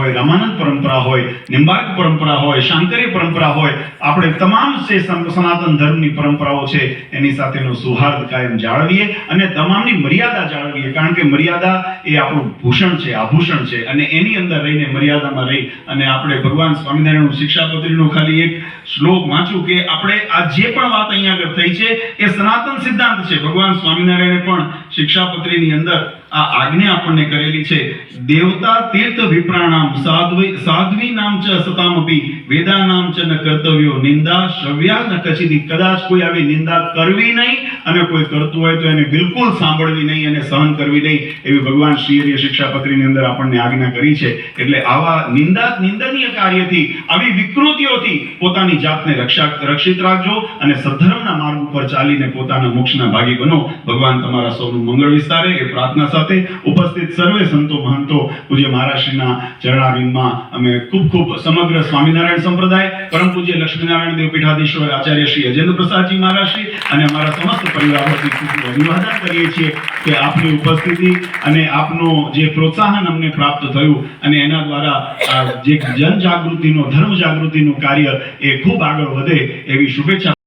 હોય, રામાનંદ પરંપરા હોય નિંબાર્ક પરંપરા હોય, શાંકરી પરંપરા હોય, આપણે તમામ જે સનાતન ધર્મની પરંપરાઓ છે, એની સાથેનો સૌહાર્દ કાયમ જાળવીએ અને તમામની મર્યાદા જાળવીએ. કારણ કે મર્યાદા એ આપણું ભૂષણ છે, આભૂષણ છે અને એની અંદર રહીને મર્યાદામાં રહી અને આપણે ભગવાન સ્વામિનારાયણનું શિક્ષાપત્રીનું ખાલી એક શ્લોક વાંચું કે આપણે આ જે પણ વાત અહીંયા આગળ થઈ છે, એ સનાતન સિદ્ધાંત છે. ભગવાન સ્વામિનારાયણે પણ શિક્ષાપત્રીની અંદર આ આજ્ઞા આપણને કરેલી છે. દેવતા તીર્થ વિપ્રાણામ, સાધ્વી સાધ્વી નામ ચ સતામપી, વેદા નામ ચ ન કર્તવ્યો, નિંદા શ્રવ્યા ન કચિદી. કદાચ કોઈ આવી નિંદા કરવી નહીં અને કોઈ કરતું હોય તો એને બિલકુલ સાંભળવી નહીં અને સહન કરવી નહીં. એવી ભગવાન શ્રીએ શિક્ષાપત્રીની અંદર આપણને આજ્ઞા કરી છે. એટલે આવા નિંદા, નિંદનીય કાર્યથી, આવી વિકૃતિઓથી પોતાની જાતને રક્ષા રક્ષિત રાખજો અને સદ્ધર્મના માર્ગ ઉપર ચાલીને પોતાના મોક્ષના ભાગી બનો. ભગવાન તમારા સૌનું મંગળ વિસ્તારે એ પ્રાર્થના સાથે ઉપસ્થિત સર્વે સંતો મહંતો પૂજ્ય મહારાષ્ટ્રના ચરણારવિંદમાં અમે ખૂબ ખૂબ સમગ્ર સ્વામિનારાયણ સંપ્રદાય, પરમ પૂજ્ય લક્ષ્મીનારાયણ દેવ પીઠાધીશ્વર આચાર્ય શ્રી અજેન્દ્ર પ્રસાદજી મહારાજશ્રી અને અમારા સમસ્ત પરિવાર વતી અભિવાદન કરીએ છીએ કે આપની ઉપસ્થિતિ અને આપનો જે પ્રોત્સાહન અમને પ્રાપ્ત થયું અને એના દ્વારા જે જન જાગૃતિનો ધર્મ જાગૃતિનું કાર્ય એ ખૂબ આગળ વધે એવી શુભેચ્છા